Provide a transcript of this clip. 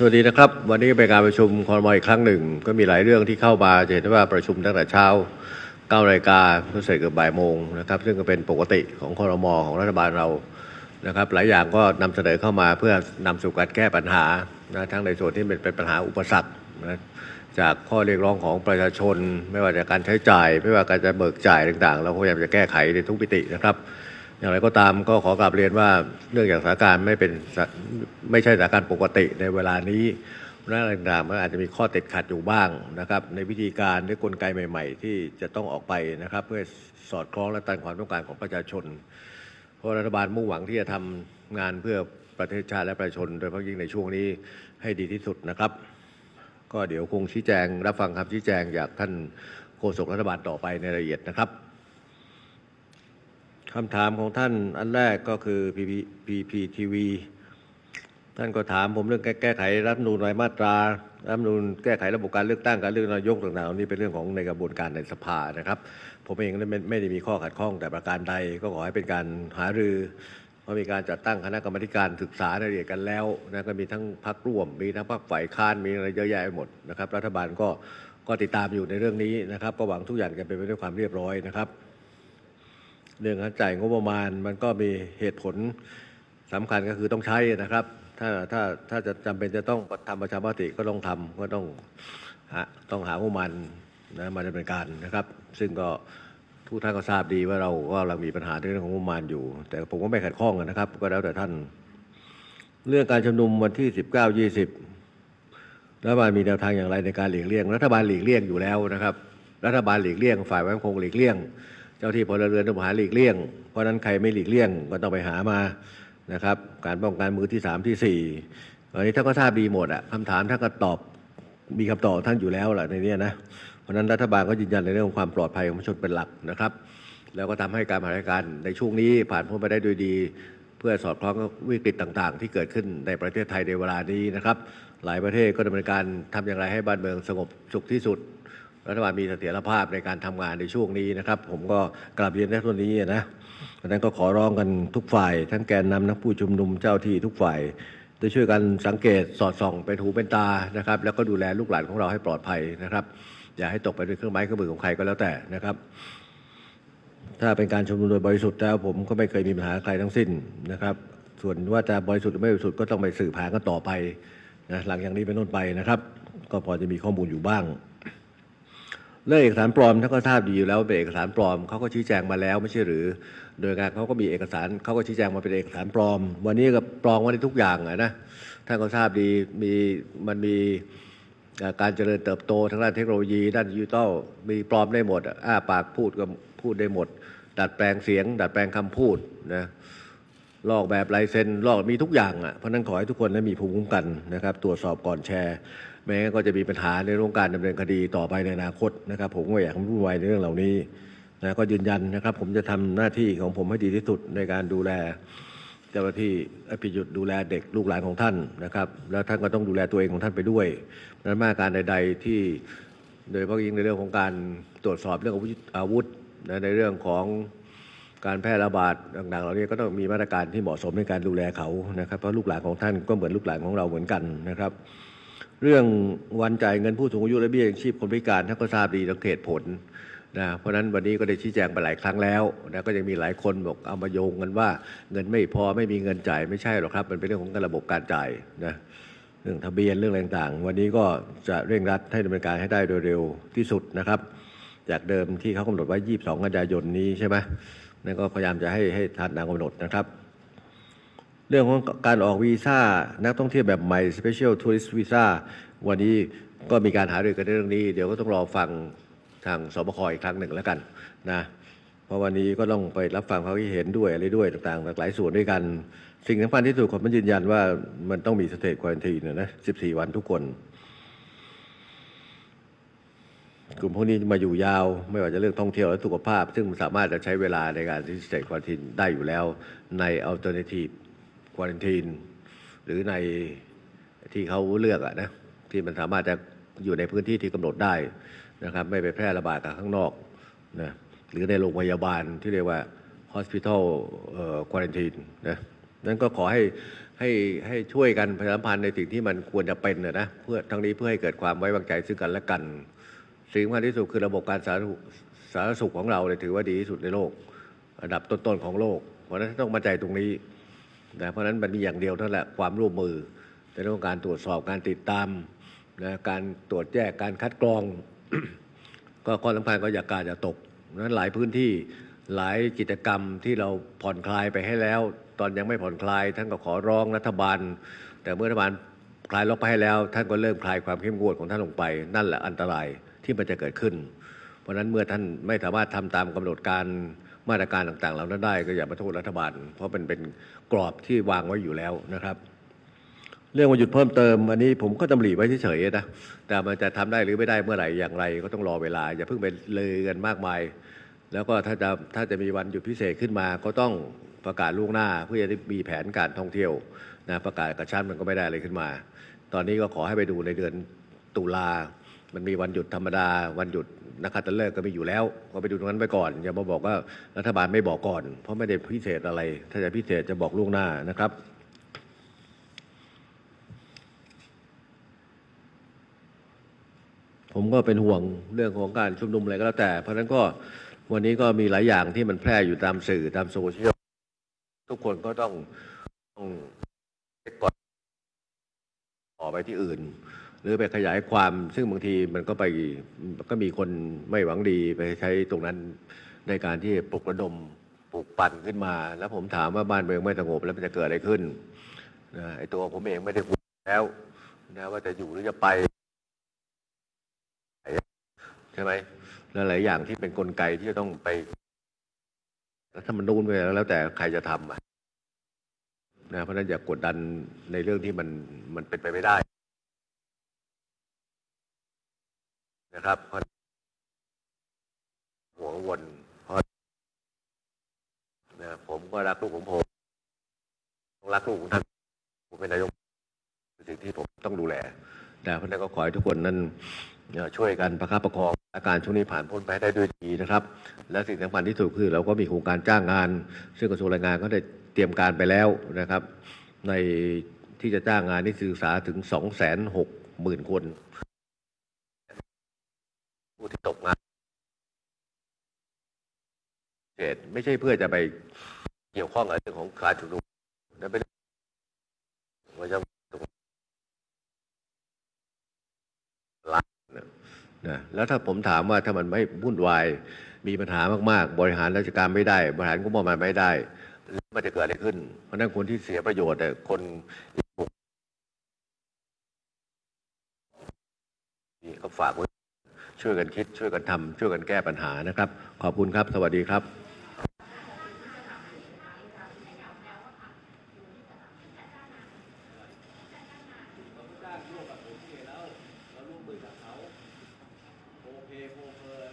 สวัสดีนะครับ วันนี้เป็นการประชุมคอรมออีกครั้งหนึ่ง ก็มีหลายเรื่องที่เข้ามาจะเห็นได้ว่าประชุมตั้งแต่เช้า9นาฬิกาเพื่อเสร็จเกือบบ่ายโมงนะครับซึ่งก็เป็นปกติของคอรมอของรัฐบาลเรานะครับ หลายอย่างก็นำเสนอเข้ามาเพื่อนำสู่การแก้ปัญหานะทั้งในส่วนที่เป็นเป็นปัญหาอุปสรรคนะจากข้อเรียกร้องของประชาชน ไม่ว่าจาการใช้จ่าย ไม่ว่าการจะเบิกจ่ายต่างๆ เราพยายามจะแก้ไขในทุกมิตินะครับ อย่างไรก็ตามก็ขอกราบเรียนว่าเนื่องจากสถานการณ์ไม่เป็นไม่ใช่สถานการณ์ปกติในเวลานี้เรื่องต่างๆมันอาจจะมีข้อติดขัดอยู่บ้างนะครับ ในวิธีการหรือกลไกใหม่ ๆ ที่จะต้องออกไปนะครับ เพื่อสอดคล้องและตามความต้องการของประชาชน เพราะรัฐบาลมุ่งหวังที่จะทำงานเพื่อประเทศชาติและประชาชน โดยเฉพาะยิ่งในช่วงนี้ให้ดีที่สุดนะครับ ก็เดี๋ยวคงชี้แจงรับฟังคำชี้แจงจากท่านโฆษกรัฐบาลต่อไปในรายละเอียดนะครับ คำถามของท่านอันแรกก็คือ PP PPTV ท่านก็ถามผมเรื่องแก้แก้ไขรัฐนูลรายมาตรารัฐนูลแก้ไขระบบการเลือกตั้งการเลือกนายกต่างๆนี่เป็นเรื่องของในกระบวนการในสภานะครับ ผมเองไม่ได้มีข้อขัดข้องแต่ประการใดก็ขอให้เป็นการหารือเพราะมีการจัดตั้งคณะกรรมการศึกษารายละเอียกันแล้วนะก็มีทั้งพรรคร่วม มีทั้งพรรคฝ่ายค้านมีอะไรเยอะแยะไปหมดนะครับ รัฐบาลก็ก็ติดตามอยู่ในเรื่องนี้นะครับก็หวังทุกอย่างจะเป็นไปด้วยความเรียบร้อยนะครับ เรื่องการจ่ายงบประมาณ มันก็มีเหตุผลสำคัญก็คือต้องใช้นะครับ ถ้าถ้าถ้าจะจำเป็นจะต้องทำประชามติก็ต้องทำก็ต้องหาต้องหางบประมาณนะมาดำเนินการนะครับ ซึ่งก็ทุกท่านก็ทราบดีว่าเราก็เรามีปัญหาเรื่องของงบประมาณอยู่ แต่ผมก็ไม่ขัดข้องนะครับ ก็แล้วแต่ท่าน เรื่องการชุมนุมวันที่19 20รัฐบาลมีแนวทางอย่างไรในการหลีกเลี่ยง รัฐบาลหลีกเลี่ยงอยู่แล้วนะครับ รัฐบาลหลีกเลี่ยง ฝ่ายความมั่นคงหลีกเลี่ยง เจ้าที่พลเรือนต้องหาหลีกเลี่ยง เพราะนั้นใครไม่หลีกเลี่ยงก็ต้องไปหามานะครับ การป้องกันมือที่สามที่สี่อันนี้ท่านก็ทราบดีหมดอะคำถามท่านก็ตอบมีคำตอบท่านอยู่แล้วแหละในนี้นะเพราะนั้นรัฐบาลก็ยืนยันในเรื่องของความปลอดภัยของประชาชนเป็นหลักนะครับ แล้วก็ทำให้การบริการในช่วงนี้ผ่านพ้นไปได้โดยดี เพื่อสอดคล้องกับวิกฤตต่าง ๆ ที่เกิดขึ้นในประเทศไทยในเวลานี้นะครับ หลายประเทศก็ดำเนินการทำอย่างไรให้บ้านเมืองสงบสุขที่สุด รัฐบาลมีเสถียรภาพในการทำงานในช่วงนี้นะครับ ผมก็กลับเรียนในส่วนนี้นะเพรานั้นก็ขอร้องกันทุกฝ่าย ทั้งแกนนำนักผู้ชุมนุมเจ้าที่ทุกฝ่ายได้ช่วยกันสังเกตสอดส่องเป็นหูเป็นตานะครับ แล้วก็ดูแลลูกหลานของเราให้ปลอดภัยนะครับ อย่าให้ตกไปด้วยเครื่องไม้เครื่องมือของใครก็แล้วแต่นะครับ ถ้าเป็นการชุมนุมโดยบริสุทธิ์แล้วผมก็ไม่เคยมีปัญหาใครทั้งสิ้นนะครับ ส่วนว่าจะบริสุทธิ์หรือไม่บริสุทธิ์ก็ต้องไปสืบหากันต่อไปนะหลังจากนี้เป็นต้นไปนะครับ ก็พอจะมีข้อมูลอยู่บ้าง เรื่องเอกสารปลอมท่านก็ทราบดีอยู่แล้วเป็นเอกสารปลอมเขาก็ชี้แจงมาแล้วไม่ใช่หรือโดยงานเขาก็มีเอกสารเขาก็ชี้แจงมาเป็นเอกสารปลอม วันนี้ก็ปลอมวันนี้ทุกอย่างนะท่านก็ทราบดีมีมันมีการเจริญเติบโตทางด้านเทคโนโลยีด้านดิจิทัลมีปลอมได้หมดอ้าปากพูดก็พูดได้หมด ดัดแปลงเสียง ดัดแปลงคำพูดนะลอกแบบลายเซ็นลอกมีทุกอย่างอะเพราะฉะนั้นขอให้ทุกคนได้มีภูมิคุ้มกันนะครับ ตรวจสอบก่อนแชร์ ไม่งั้นก็จะมีปัญหาในเรื่องการดำเนินคดีต่อไปในอนาคตนะครับ ผมก็อยากให้มันวุ่นวายในเรื่องเหล่านี้นะก็ยืนยันนะครับ ผมจะทำหน้าที่ของผมให้ดีที่สุดในการดูแลเจ้าหน้าที่อภิยุทธ์ดูแลเด็กลูกหลานของท่านนะครับ แล้วท่านก็ต้องดูแลตัวเองของท่านไปด้วยนั้นมาตรการใด ๆ ที่โดยเฉพาะยิ่งในเรื่องของการตรวจสอบเรื่องอาวุธอาวุธนะในเรื่องของการแพร่ระบาดต่างๆเหล่านี้ก็ต้องมีมาตรการที่เหมาะสมในการดูแลเขานะครับเพราะลูกหลานของท่านก็เหมือนลูกหลานของเราเหมือนกันนะครับ เรื่องวันจ่ายเงินผู้สูงอายุและเบี้ยยังชีพคนพิการท่านก็ทราบดีทั้งเหตุผลนะเพราะฉะนั้นวันนี้ก็ได้ชี้แจงไปหลายครั้งแล้วนะก็ยังมีหลายคนบอกเอามาโยงกันว่าเงินไม่พอไม่มีเงินจ่ายไม่ใช่หรอกครับ มันเป็นเรื่องของระบบการจ่ายนะเรื่องทะเบียนเรื่องอะไรต่างๆ วันนี้ก็จะเร่งรัดให้ดำเนินการให้ได้โดยเร็วที่สุดนะครับ จากเดิมที่เขากำหนดไว้ 22 กันยายนนี้ใช่ไหมนั่นก็พยายามจะให้ให้ทันตามกำหนดนะครับ เรื่องของการออกวีซ่านักท่องเที่ยวแบบใหม่ Special Tourist Visa วันนี้ก็มีการหารือกันในเรื่องนี้ เดี๋ยวก็ต้องรอฟังทางสบคอีกครั้งหนึ่งแล้วกันนะเพราะวันนี้ก็ต้องไปรับฟังความคิดเห็นด้วยอะไรด้วยต่างๆหลากหลายส่วนด้วยกัน สิ่งสำคัญที่สุดผมมันยืนยันว่ามันต้องมีสเตทควอนตีนะนะ14วันทุกคน กลุ่มพวกนี้มาอยู่ยาว ไม่ว่าจะเรื่องท่องเที่ยวและสุขภาพ ซึ่งสามารถจะใช้เวลาในการที่จะควอนตินได้อยู่แล้วในอัลเทอร์เนทีฟ alternative quarantine หรือในที่เขาเลือกอะนะที่มันสามารถจะอยู่ในพื้นที่ที่กำหนดได้นะครับ ไม่ไปแพร่ระบาดกับข้างนอกนะหรือในโรงพยาบาลที่เรียกว่า hospital เอ่อ quarantine นะนั้นก็ขอให้ให้ให้ช่วยกันประชาสัมพันธ์ในสิ่งที่มันควรจะเป็นนะนะเพื่อทั้งนี้เพื่อให้เกิดความไว้วางใจซึ่งกันและกัน สิ่งสำคัญที่สุดคือระบบการสาธารณสุขของเราเนี่ยถือว่าดีที่สุดในโลก ระดับต้นๆของโลกเพราะฉะนั้นต้องมั่นใจตรงนี้ นะเพราะฉะนั้นมันมีอย่างเดียวเท่านั้นแหละความร่วมมือในเรื่องการตรวจสอบการติดตามนะการตรวจแยกการคัดกรอง ก็ข้อสำคัญก็อย่ากาอย่าตกนั้นหลายพื้นที่หลายกิจกรรมที่เราผ่อนคลายไปให้แล้ว ตอนยังไม่ผ่อนคลาย ท่านก็ขอร้องรัฐบาล แต่เมื่อรัฐบาลคลายล็อกไปให้แล้ว ท่านก็เริ่มคลายความเข้มงวดของท่านลงไป นั่นแหละอันตรายที่มันจะเกิดขึ้น เพราะฉะนั้นเมื่อท่านไม่สามารถทำตามกำหนดการ มาตรการต่างๆเหล่านั้นได้ก็อย่ามาโทษรัฐบาล เพราะมันเป็นกรอบที่วางไว้อยู่แล้วนะครับ เรื่องวันหยุดเพิ่มเติมอันนี้ผมก็ตำหนิไว้เฉยๆนะแต่มันจะทำได้หรือไม่ได้เมื่อไหร่อย่างไร ก็ต้องรอเวลา อย่าเพิ่งไปเลยกันมากมาย แล้วก็ถ้าจะถ้าจะมีวันหยุดพิเศษขึ้นมา ก็ต้องประกาศล่วงหน้า เพื่อจะได้มีแผนการท่องเที่ยวนะประกาศกระชั้นมันก็ไม่ได้อะไรขึ้นมา ตอนนี้ก็ขอให้ไปดูในเดือนตุลามันมีวันหยุดธรรมดา วันหยุด นักขัตฤกษ์ก็มีอยู่แล้วก็ไปดูตรงนั้นไปก่อนอย่ามาบอกว่ารัฐบาลไม่บอกก่อน เพราะไม่ได้พิเศษอะไร ถ้าจะพิเศษจะบอกล่วงหน้านะครับผมก็เป็นห่วงเรื่องของการชุมนุมอะไรก็แล้วแต่ เพราะฉะนั้นก็วันนี้ก็มีหลายอย่างที่มันแพร่อยู่ตามสื่อตามโซเชียลทุกคนก็ต้องต้องก่อนออกไปที่อื่น หรือไปขยายความซึ่งบางทีมันก็ไปก็มีคนไม่หวังดีไปใช้ตรงนั้นในการที่ปลุกระดมปลุกปั่นขึ้นมา แล้วผมถามว่าบ้านเมืองไม่สงบแล้วมันจะเกิดอะไรขึ้นนะไอตัวผมเองไม่ได้คุยแล้วนะว่าจะอยู่หรือจะไปใช่ไหมแล้วหลายอย่างที่เป็นนกลไกที่จะต้องไปรัฐธรรมนูญไปแล้วแต่ใครจะทำอะนะเพราะฉะนั้นอย่ากกดดันในเรื่องที่มันมันเป็นไปไม่ได้ นะครับเพราะห่ววนเพราะนะผมก็รักลูกของผมต้องรักลูกของท่านผมเป็นนายกเป็นสิ่งที่ผมต้องดูแลแต่เพราะนั้นก็ขอให้ทุกคนนั้นช่วยกันประคับประคองอาการช่วงนี้ผ่านพ้นไปได้ด้วยดีนะครับ และสิ่งสำคัญที่สุดคือเราก็มีโครงการจ้างงาน ซึ่งกระทรวงแรงงานก็ได้เตรียมการไปแล้วนะครับ ในที่จะจ้างงานนิสิตศึกษาถึงสองแสนหกหมื่นคน ผู้ที่ตกงานเหตุไม่ใช่เพื่อจะไปเกี่ยวข้องกับเรื่องของการชุมนุมนั่นเป็นว่าจะนะแล้วถ้าผมถามว่าถ้ามันไม่วุ่นวาย มีปัญหามากๆ บริหารราชการไม่ได้ บริหารงบประมาณไม่ได้มันจะเกิดอะไรขึ้น เพราะนั้นคนที่เสียประโยชน์เนี่ยคนที่ก็ฝากไว้ ช่วยกันคิด ช่วยกันทำช่วยกันแก้ปัญหานะครับ ขอบคุณครับ สวัสดีครับโอเคโอเค